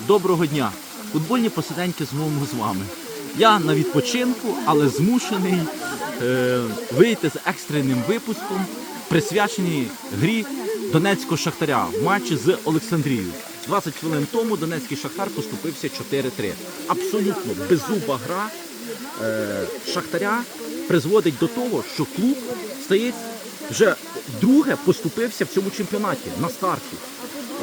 Доброго дня! Футбольні посиденьки знову з вами. Я на відпочинку, але змушений е, вийти з екстреним випуском, присвяченій грі Донецького Шахтаря в матчі з Олександрією. 20 хвилин тому Донецький Шахтар поступився 4-3. Абсолютно беззуба гра е, Шахтаря призводить до того, що клуб стає вже вдруге поступився в цьому чемпіонаті на старті.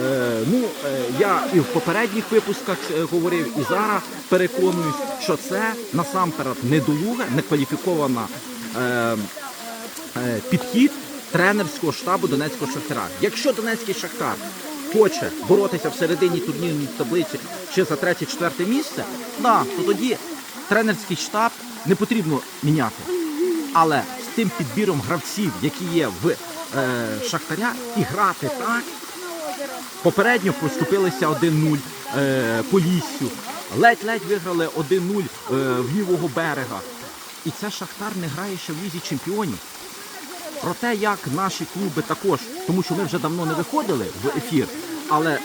Е, ну, е, я і в попередніх випусках е, говорив, і зараз переконуюсь, що це насамперед недолуга, некваліфікована е, е, підхід тренерського штабу Донецького Шахтара. Якщо Донецький Шахтар хоче боротися в середині турнірної таблиці ще за третє-четверте місце, да, то тоді тренерський штаб не потрібно міняти. Але тим підбіром гравців, які є в е, Шахтаря, і грати так. Попередньо поступилися 1-0 е, по ліссю. Ледь-ледь виграли 1-0 е, в лівого берега. І це Шахтар не грає ще в лізі чемпіонів. Про те, як наші клуби також, тому що ми вже давно не виходили в ефір, але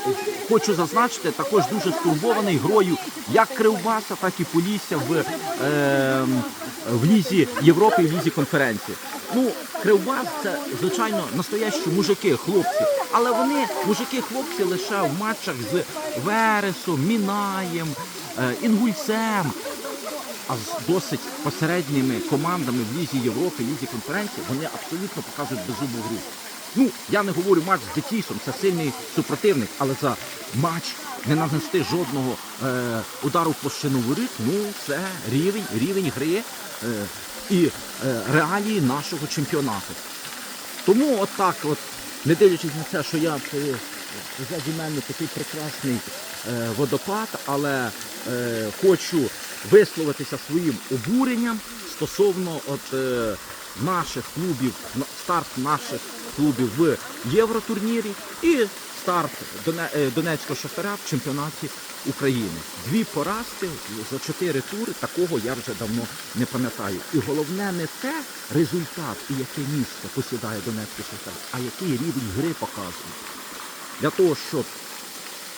хочу зазначити, також дуже стурбований грою як Кривбаса, так і Полісся в, е, в Лізі Європи і в Лізі конференції. Ну, Кривбас це, звичайно, настоящі мужики, хлопці. Але вони мужики-хлопці лише в матчах з Вересом, Мінаєм, е, Інгульцем. А з досить посередніми командами в Лізі Європи, Лізі конференції, вони абсолютно показують беззубу гру. Ну, я не говорю матч з Детісом, це сильний супротивник, але за матч не нанести жодного е, удару в площину воріт, ну це рівень, рівень гри е, і е, реалії нашого чемпіонату. Тому от от, не дивлячись на те, що я е, позаді мене такий прекрасний е, водопад, але е, хочу висловитися своїм обуренням стосовно от, е, наших клубів, старт наших клубів в Євротурнірі і старт е, Донецького шахтаря в чемпіонаті України. Дві поразки за чотири тури, такого я вже давно не пам'ятаю. І головне не те результат і яке місце посідає Донецький шахтар, а який рівень гри показує. Для того, щоб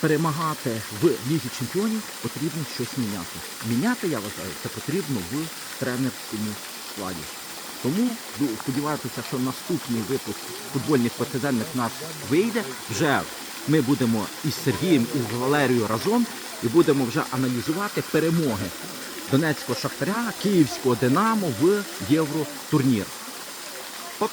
перемагати в Лізі чемпіонів, потрібно щось міняти. Міняти, я вважаю, це потрібно в тренерському складі. Тому ну, сподіваюся, що наступний випуск футбольних партизанних нас вийде. Вже ми будемо із Сергієм і з Валерією разом і будемо вже аналізувати перемоги Донецького Шахтаря, Київського Динамо в Євротурнір.